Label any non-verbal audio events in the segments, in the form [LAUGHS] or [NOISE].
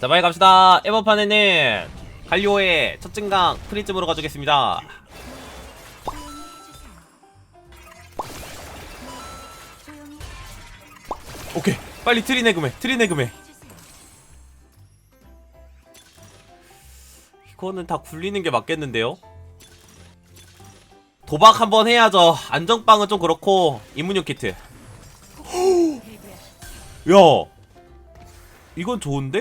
자 빨리 갑시다. 에버판에는 갈리오의 첫 증강 프리즘으로 가져겠습니다. 오케이. 빨리 트리네그메 트리네그메 이거는 다 굴리는 게 맞겠는데요 도박 한번 해야죠 안정빵은 좀 그렇고 입문용 키트 [GASPS] 야 이건 좋은데?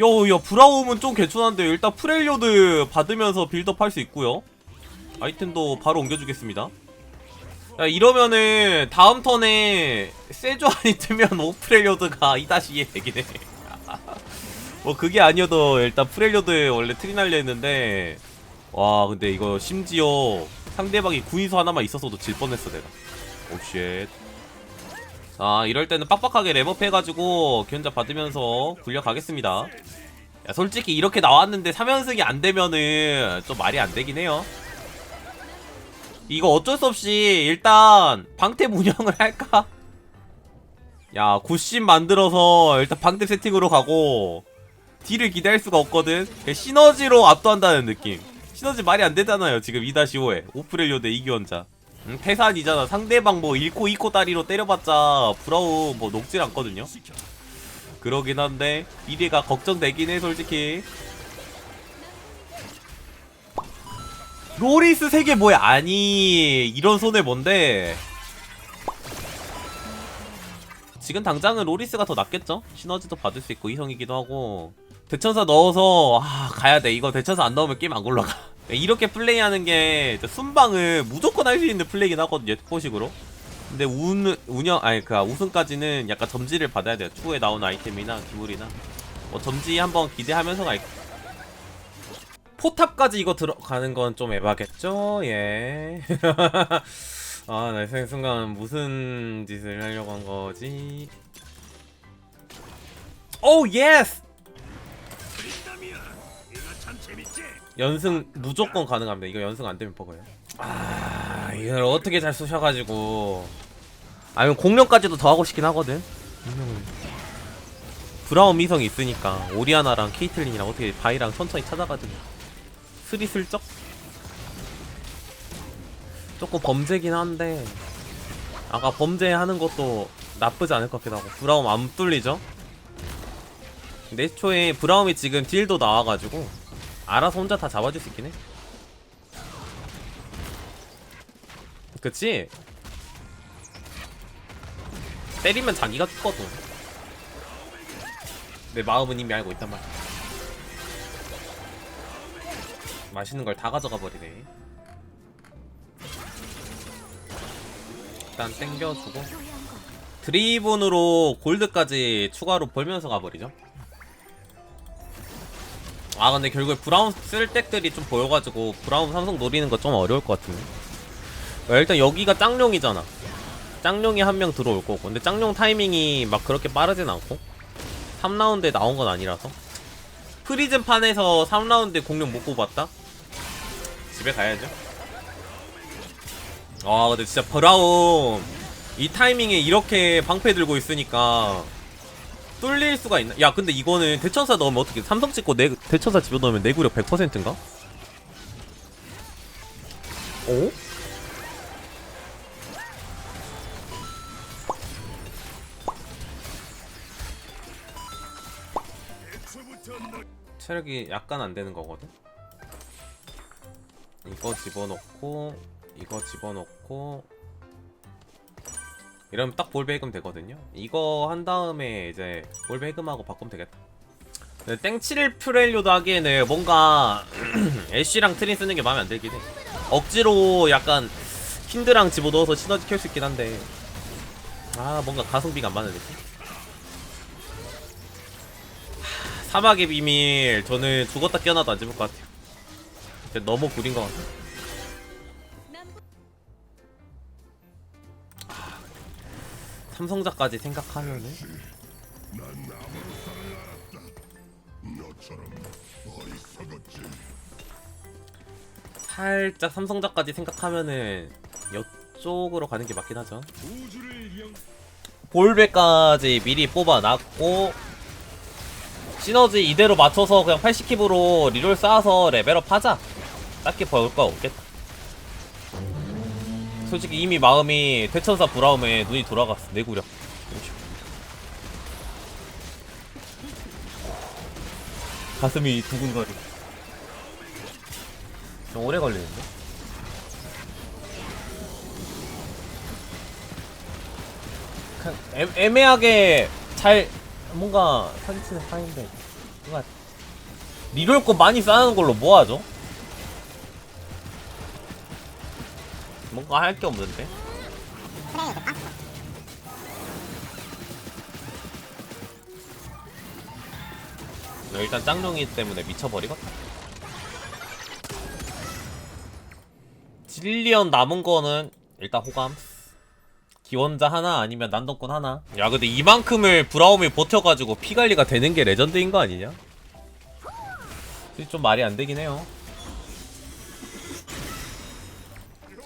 야, 야, 브라움은 좀 괜찮은데 일단 프렐리오드 받으면서 빌드업 할 수 있고요. 아이템도 바로 옮겨주겠습니다. 야, 이러면은 다음 턴에 세조안이 뜨면 [LAUGHS] 오프렐리오드가 2-2에 되긴 해. 뭐 그게 아니어도 일단 프렐리오드 원래 트리날려 했는데 와 근데 이거 심지어 상대방이 구인수 하나만 있었어도 질 뻔했어 내가. 오쉣. 자 이럴 때는 빡빡하게 랩업 해가지고 견자 받으면서 굴려가겠습니다 야 솔직히 이렇게 나왔는데 3연승이 안되면은 좀 말이 안되긴 해요 이거 어쩔 수 없이 일단 방템 운영을 [LAUGHS] 할까? 야 굿심 만들어서 일단 방템 세팅으로 가고 딜을 기대할 수가 없거든 시너지로 압도한다는 느낌 시너지 말이 안 되잖아요 지금 2-5에 오프렐리오 대 이기원자 응, 태산이잖아. 상대방 뭐 잃고 잃고 다리로 때려봤자 브라우 뭐 녹질 않거든요. 그러긴 한데 미래가 걱정되긴 해 솔직히. 로리스 세계 뭐야? 아니 이런 손해 뭔데? 지금 당장은 로리스가 더 낫겠죠? 시너지도 받을 수 있고 이성이기도 하고 대천사 넣어서 아 가야 돼. 이거 대천사 안 넣으면 게임 안 굴러가. [LAUGHS] 이렇게 플레이하는 게 순방을 무조건 할 수 있는 플레이긴 하거든요 포식으로. 근데 운 운영 아니 그 우승까지는 약간 점지를 받아야 돼요. 추후에 나오는 아이템이나 기물이나. 뭐 점지 한번 기대하면서 갈 포탑까지 이거 들어가는 건 좀 에바겠죠? 예. [LAUGHS] 아, 나 생- 순간 무슨 짓을 하려고 한 거지? 오, 예스! 연승 무조건 가능합니다. 이거 연승 안 되면 버거예요. 아, 이걸 어떻게 잘 쏘셔가지고. 아니면 공룡까지도 더 하고 싶긴 하거든. 브라운 미성이 있으니까 오리아나랑 케이틀린이랑 어떻게 바이랑 천천히 찾아가든 스리 슬쩍 조금 범죄긴 한데 아까 범죄하는 것도 나쁘지 않을 것 같기도 하고 브라움 안 뚫리죠? 애초에 브라움이 지금 딜도 나와가지고 알아서 혼자 다 잡아줄 수 있긴 해. 그치? 때리면 자기가 죽거든. 내 마음은 이미 알고 있단 말이야. 맛있는 걸 다 가져가 버리네. 일단 땡겨주고. 드리븐으로 골드까지 추가로 벌면서 가버리죠 아 근데 결국에 브라운 쓸 덱들이 좀 보여가지고 브라운 삼성 노리는 거 좀 어려울 것 같은데? 야, 일단 여기가 짱룡이잖아. 짱룡이 한 명 들어올 거고. 근데 짱룡 타이밍이 막 그렇게 빠르진 않고? 3라운드에 나온 건 아니라서? 프리즌 판에서 3라운드에 공룡 못 뽑았다? 집에 가야죠. 아 근데 진짜 브라움 이 타이밍에 이렇게 방패 들고 있으니까 뚫릴 수가 있나? 야 근데 이거는 대천사 넣으면 어떻게 삼성 찍고 내 대천사 집어넣으면 내구력 100%인가? 어? 체력이 약간 안 되는 거거든? 이거 집어넣고 이거 집어넣고 이러면 딱 볼배금 되거든요. 이거 한 다음에 이제 볼배금하고 바꾸면 되겠다. 근데 땡칠 프렐류도 하기에는 뭔가 [CLEARS THROAT] 애쉬랑 트린 쓰는 게 마음에 안 들긴 해. 억지로 약간 힌드랑 집어넣어서 시너지 켤 수 있긴 한데. 아 뭔가 가성비가 안 맞는 느낌? 하, 사막의 비밀. 저는 죽었다 깨어나도 안 집을 것 같아요. 너무 구린 것 같아 삼성자까지 생각하면은. 살짝 삼성자까지 생각하면은 이쪽으로 가는 게 맞긴 하죠. 볼베까지 미리 뽑아놨고 시너지 이대로 맞춰서 그냥 80킵으로 리롤 쌓아서 레벨업 하자. 딱히 벌거 없겠다. 솔직히 이미 마음이 태천사 브라움에 눈이 돌아갔어. 내구력. 가슴이 두근거리. 좀 오래 걸리는데? 그냥 애, 애매하게 잘 뭔가 사기치는 파인데 뭔가 리롤 거 많이 쌓는 걸로 뭐 하죠? 뭔가 할 게 없는데? 나 일단 짱룡이 때문에 미쳐버리겠다. 질리언 남은 거는 일단 호감. 기원자 하나 아니면 난동꾼 하나. 야 근데 이만큼을 브라움이 버텨가지고 피 관리가 되는 게 레전드인 거 아니냐? 좀 말이 안 되긴 해요.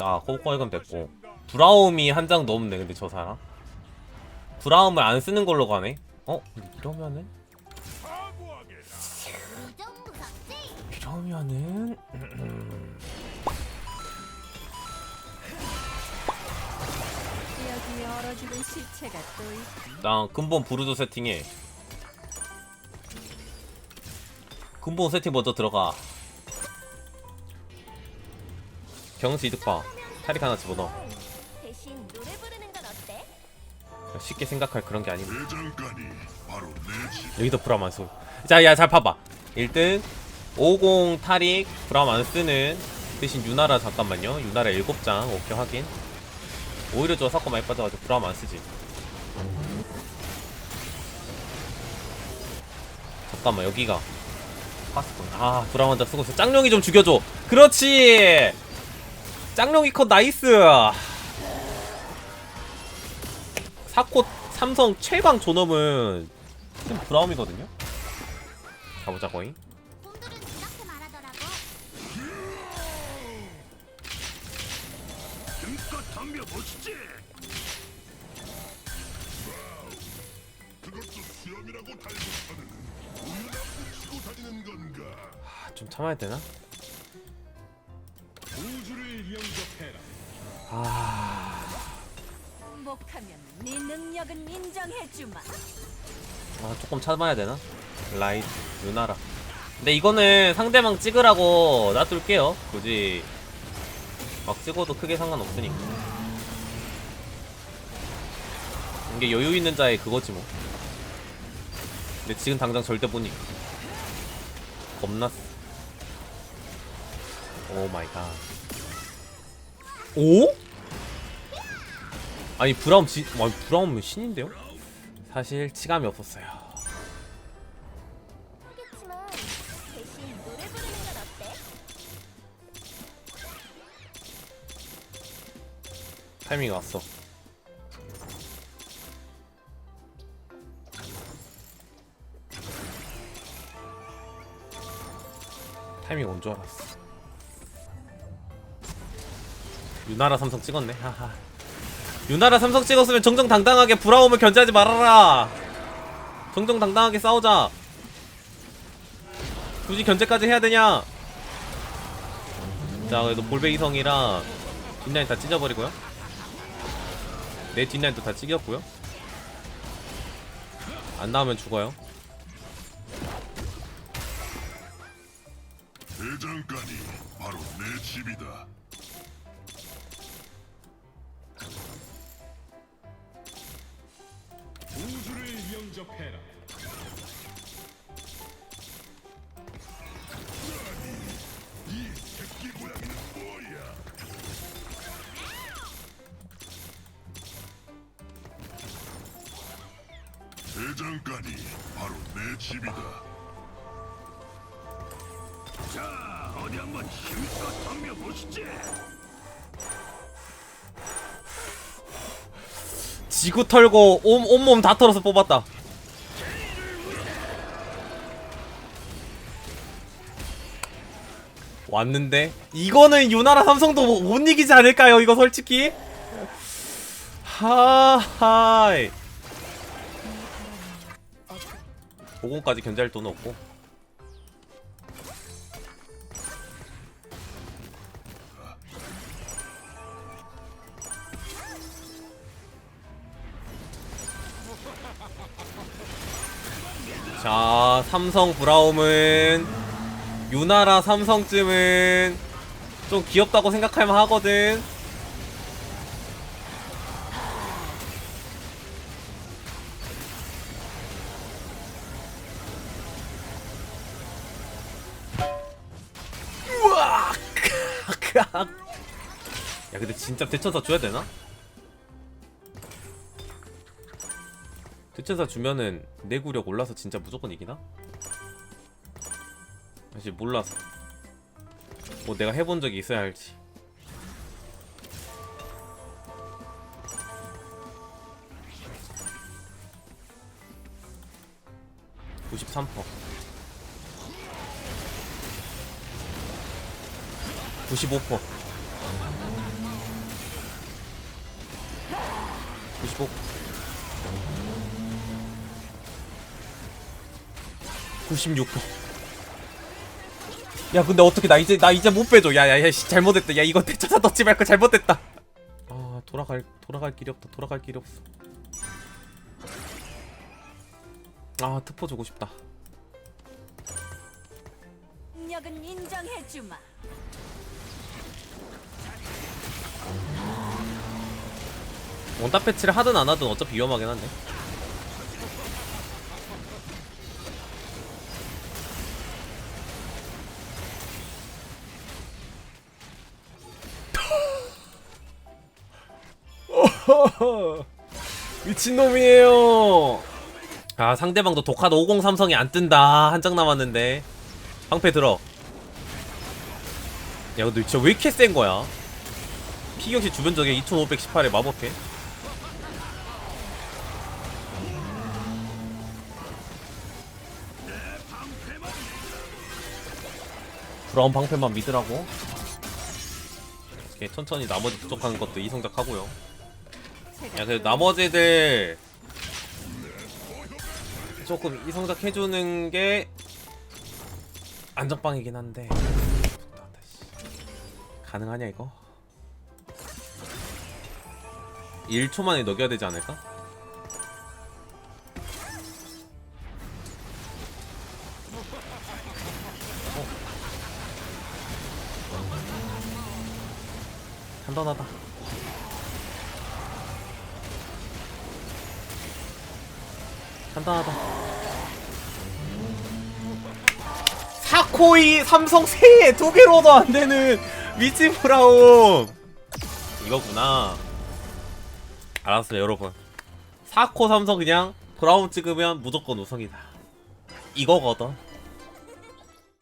자 코코이건 됐고 브라움이 한 장 넘네 근데 저 사람. 브라움을 안 쓰는 걸로 가네. 어 이러면은 이러면은 여기 얼어죽은 시체가 또 있... 나 근본 부르드 세팅해. 근본 세팅 먼저 들어가. 경수 이득파. 타릭 하나 집어넣어. 대신 노래 부르는 건 어때? 쉽게 생각할 그런 게 아니고. 대장간이 바로 내 집. 여기도 브라움 안 쓰고. 자, 야, 잘 봐봐. 1등 50 타릭 쓰는 대신 유나라 잠깐만요. 유나라 7장. 오케이 확인. 오히려 저 사건 많이 빠져가지고 쓰지. 잠깐만 여기가 파스콘. 아 한장 쓰고 있어. 짱룡이 좀 죽여줘. 그렇지. 짱룡 이 컷 나이스. 사코 삼성 최강 존엄은 지금 브라움이거든요. 가보자 건가? 아, 좀 참아야 되나? 우주를 영접해라. 행복하면 네 능력은 인정해주마. 아 조금 참아야 되나? 라이트 유나라. 근데 이거는 상대방 찍으라고 놔둘게요. 굳이 막 찍어도 크게 상관없으니까. 이게 여유 있는 자의 그거지 뭐. 근데 지금 당장 절대 못 이겨. 겁났어 오 마이 갓 오? 아니 브라움 지, 와 브라움 신인데요? 사실 치감이 없었어요. 하겠지만 대신 노래 부르는 건 어때? 타이밍이 왔어. 타이밍 온 줄 알았어. 유나라 삼성 찍었네. 하하. 유나라 삼성 찍었으면 정정당당하게 브라움을 견제하지 말아라. 정정당당하게 싸우자. 굳이 견제까지 해야 되냐? 자, 그래도 볼베이성이랑 뒷라인 다 찢어버리고요. 내 뒷라인도 다 찢겼고요. 안 나오면 죽어요. 대장간이 바로 내 집이다. 영접해라. 이 새끼 고양이는 뭐야? 대장간이 바로 내 집이다. 자, 어디 한번 힘껏 덤벼 보시지. 지구 털고 온, 온몸 다 털어서 뽑았다. 왔는데 이거는 유나라 삼성도 못, 못 이기지 않을까요? 이거 솔직히 하하이 50까지 견제할 돈은 없고 자 삼성 브라움은 유나라 삼성쯤은 좀 귀엽다고 생각할만 하거든 [LAUGHS] 야 근데 진짜 대천사 줘야 되나? 대천사 주면은 내구력 올라서 진짜 무조건 이기나? 사실 몰라서. 뭐 내가 해본 적이 있어야 할지. (93%) 95% 95 96%. 야 근데 어떻게 나 이제 나 이제 못 빼줘. 야야야 씨 잘못했다. 야 이거 대처사 넣지 말고 잘못했다. 아 돌아갈 돌아갈 길이 없다. 돌아갈 길이 없어. 아 특포 주고 싶다. 능력은 인정해주마. 원따 패치를 하든 안 하든 어차피 위험하긴 한데 미친놈이에요. 아 상대방도 독하다 50 삼성이 안 뜬다. 한 장 남았는데. 방패 들어. 야 근데 진짜 왜 이렇게 센 거야? 피경시 주변적에 2518에 마법해. 브라운 방패만 믿으라고? 이렇게 천천히 나머지 부족한 것도 이성작 하고요 야 그래도 나머지 애들 조금 이성작 해주는 게 안정빵이긴 한데 가능하냐 이거? 1초 만에 녹여야 되지 않을까? 어. 간단하다. 간단하다. 사코이 삼성 세에 두 개로도 안 되는 위치 브라움. 이거구나. 알았어요, 여러분. 사코 삼성 그냥 브라움 찍으면 무조건 우승이다. 이거거든.